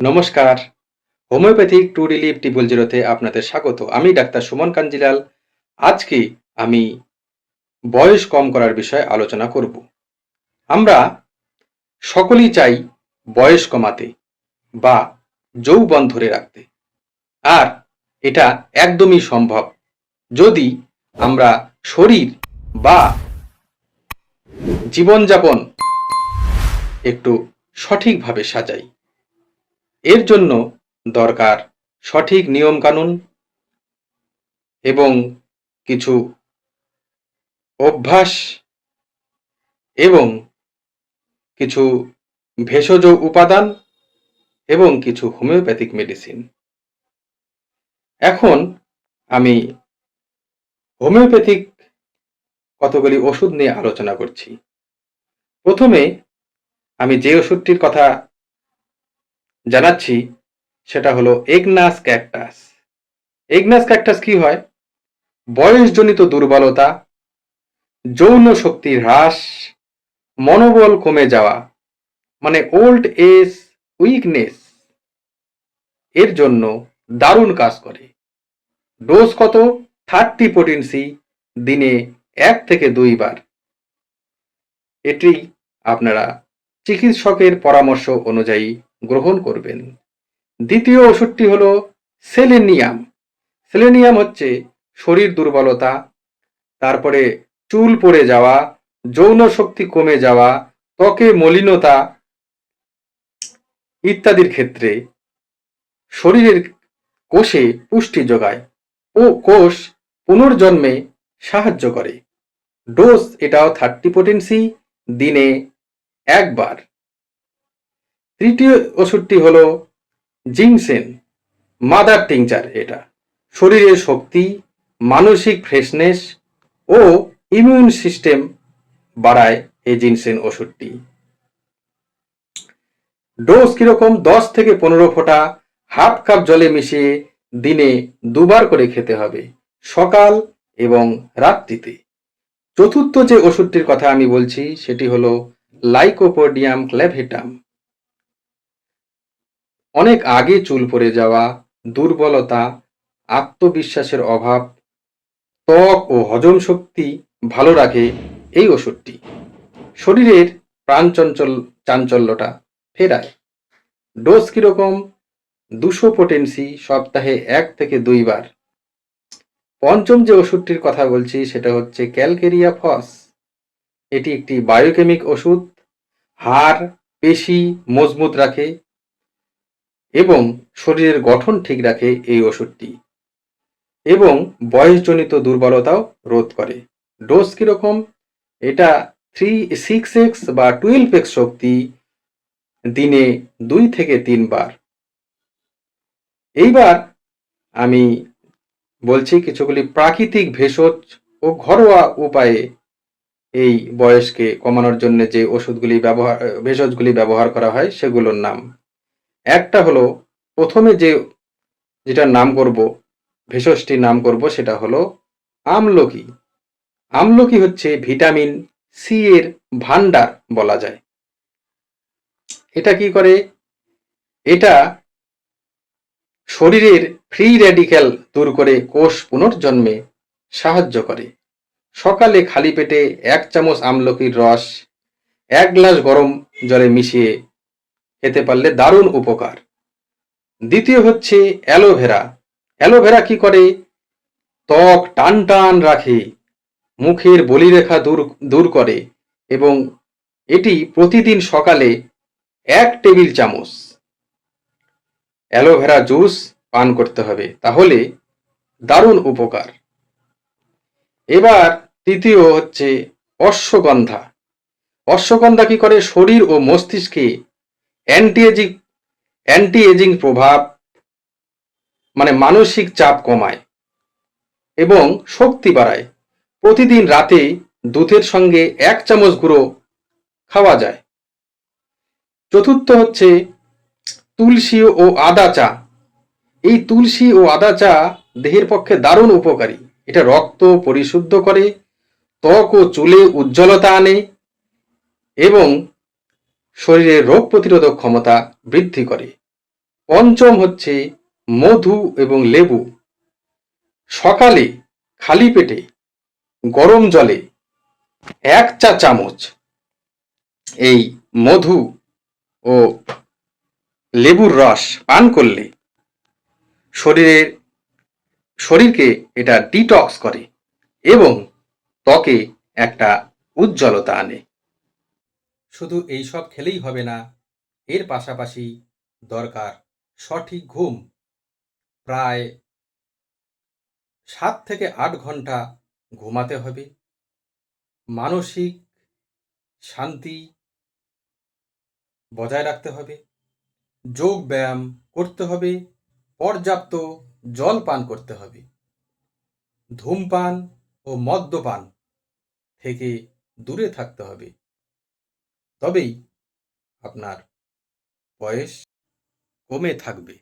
নমস্কার। Homeopathic two relief টিবল জিরোতে আপনাদের স্বাগত। আমি ডাক্তার সুমন কাঞ্জিলাল। আজকে আমি বয়স কম করার বিষয়ে আলোচনা করব। আমরা সকলেই চাই বয়স কমাতে বা যৌবন ধরে রাখতে। আর এটা একদমই সম্ভব যদি আমরা শরীর বা জীবনযাপন একটু সঠিকভাবে সাজাই। এর জন্য দরকার সঠিক নিয়মকানুন এবং কিছু অভ্যাস এবং কিছু ভেষজ উপাদান এবং কিছু হোমিওপ্যাথিক মেডিসিন। এখন আমি হোমিওপ্যাথিক কতগুলি ওষুধ নিয়ে আলোচনা করছি। প্রথমে আমি যে ওষুধটির কথা জানাচ্ছি, সেটা হলো এগনাস ক্যাকটাস এগনাস ক্যাকটাস কি হয়? বয়সজনিত দুর্বলতা, যৌন শক্তির হ্রাস, মনোবল কমে যাওয়া মানে ওল্ড এজ উইকনেস এর জন্য দারুণ কাজ করে। ডোজ কত? থার্টি পোটেন্সি দিনে এক থেকে দুইবার এটি আপনারা চিকিৎসকের পরামর্শ অনুযায়ী গ্রহণ করবেন। দ্বিতীয় ওষুধটি হলো সেলেনিয়াম। সেলেনিয়াম হচ্ছে শরীর দুর্বলতা, তারপরে চুল পড়ে যাওয়া, যৌন শক্তি কমে যাওয়া, ত্বকে মলিনতা ইত্যাদির ক্ষেত্রে শরীরের কোষে পুষ্টি যোগায় ও কোষ পুনর্জন্মে সাহায্য করে। ডোজ এটাও থার্টি পোটেন্সি দিনে একবার। তৃতীয় ওষুধটি হলো জিংসেন, মাদার টিংচার এটা। শরীরের শক্তি, মানসিক ফ্রেশনেস ও ইমিউন সিস্টেম বাড়ায় এই জিনসেন ওষুধটি। ডোজ কীরকম দশ থেকে পনেরো ফোঁটা হাফ কাপ জলে মিশিয়ে দিনে দুবার করে খেতে হবে, সকাল এবং রাত্রিতে। চতুর্থ যে ওষুধটির কথা আমি বলছি, সেটি হলো লাইকোপোডিয়াম ক্ল্যাভেটাম অনেক আগে চুল পড়ে যাওয়া, দুর্বলতা, আত্মবিশ্বাসের অভাব, ত্বক ও হজম শক্তি ভালো রাখে এই ওষুধটি। শরীরের প্রাণচঞ্চল চাঞ্চল্যটা ফেরায়। ডোজ কীরকম? দুশো পোটেন্সি সপ্তাহে এক থেকে দুইবার পঞ্চম যে ওষুধটির কথা বলছি, সেটা হচ্ছে ক্যালকেরিয়া ফস। এটি একটি বায়োকেমিক ওষুধ। হাড়, পেশি মজবুত রাখে। এবং শরীরের গঠন ঠিক রাখে এই ওষুধটি। এবং বয়সজনিত দুর্বলতাও রোধ করে। ডোজ কীরকম? এটা থ্রি সিক্স এক্স বা টুয়েলভ এক্স শক্তি দিনে দুই থেকে তিনবার এইবার আমি বলছি কিছুগুলি প্রাকৃতিক ভেষজ ও ঘরোয়া উপায়ে এই বয়সকে কমানোর জন্য যে ওষুধগুলি ব্যবহার, ভেষজগুলি ব্যবহার করা হয় সেগুলোর নাম। একটা হলো প্রথমে যে যেটা নাম করব, ভেষজটির নাম করব সেটা হলো আমলকি। আমলকি হচ্ছে ভিটামিন সি এর ভান্ডার বলা যায়। এটা কি করে? এটা শরীরের ফ্রি র্যাডিক্যাল দূর করে কোষ পুনর্জন্মে সাহায্য করে। সকালে খালি পেটে এক চামচ আমলকির রস, এক গ্লাস গরম জলে মিশিয়ে খেতে পারলে দারুণ উপকার। দ্বিতীয় হচ্ছে অ্যালোভেরা। অ্যালোভেরা কি করে? ত্বক টান টান রাখে, মুখের বলিরেখা দূর দূর করে এবং এটি প্রতিদিন সকালে এক টেবিল চামচ অ্যালোভেরা জুস পান করতে হবে, তাহলে দারুণ উপকার। এবার তৃতীয় হচ্ছে অশ্বগন্ধা। অশ্বগন্ধা কি করে? শরীর ও মস্তিষ্কে অ্যান্টি এজিং অ্যান্টি এজিং প্রভাব মানে মানসিক চাপ কমায় এবং শক্তি বাড়ায়। প্রতিদিন রাতে দুধের সঙ্গে এক চামচ গুঁড়ো খাওয়া যায়। চতুর্থ হচ্ছে তুলসী ও আদা চা। এই তুলসী ও আদা চা দেহের পক্ষে দারুণ উপকারী। এটা রক্ত পরিশুদ্ধ করে, ত্বক ও চুলে উজ্জ্বলতা আনে এবং শরীরের রোগ প্রতিরোধক ক্ষমতা বৃদ্ধি করে। পঞ্চম হচ্ছে মধু এবং লেবু। সকালে খালি পেটে গরম জলে এক চা চামচ এই মধু ও লেবুর রস পান করলে শরীরের শরীরকে এটা ডিটক্স করে এবং ত্বকে একটা উজ্জ্বলতা আনে। শুধু এই সব খেলেই হবে না, এর পাশাপাশি দরকার সঠিক ঘুম। প্রায় সাত থেকে আট ঘণ্টা ঘুমাতে হবে। মানসিক শান্তি বজায় রাখতে হবে। যোগ ব্যায়াম করতে হবে, পর্যাপ্ত জল পান করতে হবে। ধূমপান ও মদ্যপান থেকে দূরে থাকতে হবে। তবেই আপনার বয়স কমে থাকবে।